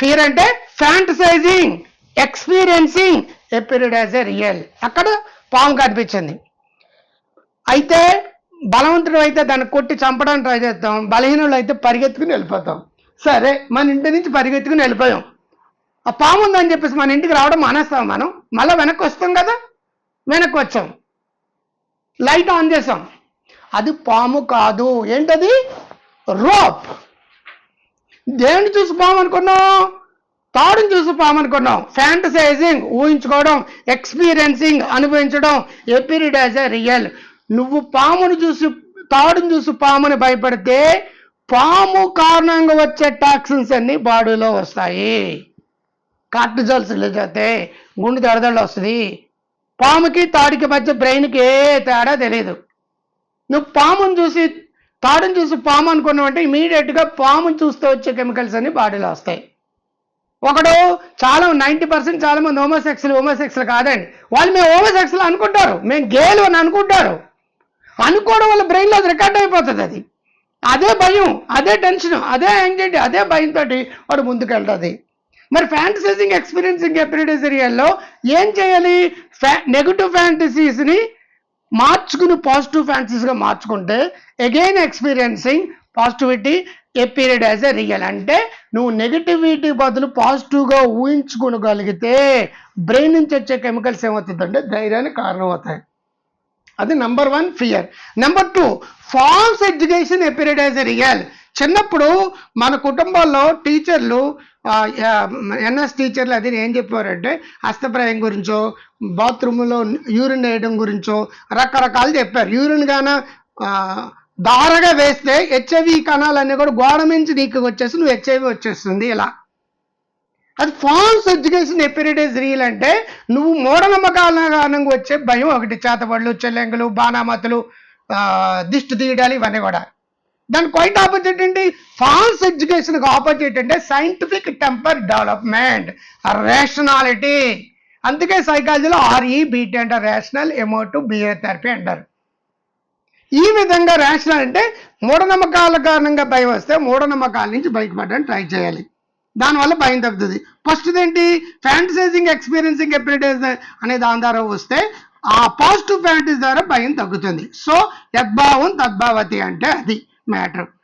Fear అంటే fantasizing experiencing appeared as a real అక్కడ పాము కనిపించింది. అయితే బలవంతుడు అయితే దాన్ని కొట్టి చంపడానికి ట్రై చేస్తాం బలహీనులు అయితే పరిగెత్తుకుని వెళ్ళిపోతాం. సరే మన ఇంటి నుంచి పరిగెత్తుకుని వెళ్ళిపోయాం. ఆ పాము ఉందని చెప్పేసి మన ఇంటికి రావడం మానేస్తాం మనం. మళ్ళీ వెనక్కి వస్తాం కదా? వెనక్కి వచ్చాం. లైట్ ఆన్ చేసాం అది పాము కాదు. ఏంటది? రోప్ దేన్ని చూసి పాము అనుకున్నాం తాడుని చూసి పాము ఫ్యాంటసైజింగ్ ఊహించుకోవడం ఎక్స్పీరియన్సింగ్ అనుభవించడం ఎపిరిడ్ యాజ్ ఎ రియల్ నువ్వు పామును చూసి తాడుని చూసి పాముని భయపడితే పాము కారణంగా వచ్చే టాక్సిన్స్ అన్ని బాడీలో వస్తాయి. కార్టిజాల్స్ లేకపోతే గుండె దడదళ్ళు వస్తుంది. పాముకి తాడికి మధ్య బ్రెయిన్కి ఏ తేడా తెలియదు నువ్వు పామును చూసి తాడును చూసి పాము అనుకున్నామంటే ఇమీడియట్గా పాముని చూస్తే వచ్చే కెమికల్స్ అన్ని బాడీలో వస్తాయి. ఒకడు చాలా నైంటీ పర్సెంట్ చాలా మంది హోమోసెక్స్లు హోమోసెక్స్లు కాదండి. వాళ్ళు మేము హోమోసెక్స్లు అనుకుంటారు. మేము గేలు అని అనుకుంటారు. అనుకోవడం వల్ల బ్రెయిన్లో అది రికార్డ్ అయిపోతుంది అది. అదే భయం అదే టెన్షన్ అదే యాంగ్జైటీ అదే భయంతో వాడు ముందుకెళ్తుంది. మరి ఫ్యాంటసైజింగ్ ఎక్స్పీరియన్సింగ్ ఎపిరిడేసరియాల్లో ఏం చేయాలి? ఫ్యా నెగటివ్ ఫ్యాంటసీస్ని మార్చుకుని పాజిటివ్ ఫ్యాన్సీస్గా మార్చుకుంటే again experiencing positivity appeared as a real అంటే నువ్వు నెగిటివిటీ బదులు పాజిటివ్గా ఊహించుకోగలిగితే బ్రెయిన్ నుంచి వచ్చే కెమికల్స్ ఏమవుతుందంటే ధైర్యానికి కారణమవుతాయి. అది number one fear number two false education appeared as a real చిన్నప్పుడు మన కుటుంబాల్లో టీచర్లు ఎన్ఎస్ టీచర్లు అది ఏం చెప్పారంటే హస్తప్రాయం గురించో బాత్రూంలో యూరిన్ వేయడం గురించో రకరకాలు చెప్పారు. యూరిన్ గాన దారగా వేస్తే హెచ్ఐవి కణాలన్నీ కూడా గోడ నుంచి నీకు వచ్చేసి నువ్వు హెచ్ఐవి వచ్చేస్తుంది ఇలా. అది ఫాల్స్ ఎడ్యుకేషన్ ఎపిరిటేజ్ రియల్ అంటే నువ్వు మూఢనమ్మకాల వచ్చే భయం ఒకటి చేతబడులు చెల్లెంగులు బాణామతులు దిష్టి తీయడాలు ఇవన్నీ కూడా. దాని క్వైట్ ఆపోజిట్ ఏంటి ఫాల్స్ ఎడ్యుకేషన్కి ఆపోజిట్ అంటే సైంటిఫిక్ టెంపర్ డెవలప్మెంట్ రేషనాలిటీ అందుకే సైకాలజీలో ఆర్ఈ బీటీ అంటారు రేషనల్ ఎమోటివ్ బిహేవియర్ థెరపీ అంటారు ఈ విధంగా రేషనల్ అంటే మూఢనమ్మకాల కారణంగా భయం వస్తే మూఢనమ్మకాల నుంచి బయటపడడానికి ట్రై చేయాలి. దానివల్ల భయం తగ్గుతుంది. ఫస్ట్ ఏంటి? ఫ్యాంటసైజింగ్ ఎక్స్పీరియన్సింగ్ ఎపిరిడేస్ అనే దాని ద్వారా వస్తే ఆ పాజిటివ్ ఫ్యాంటసీ ద్వారా భయం తగ్గుతుంది. సో యద్భావం తద్భావతి అంటే అది. matter.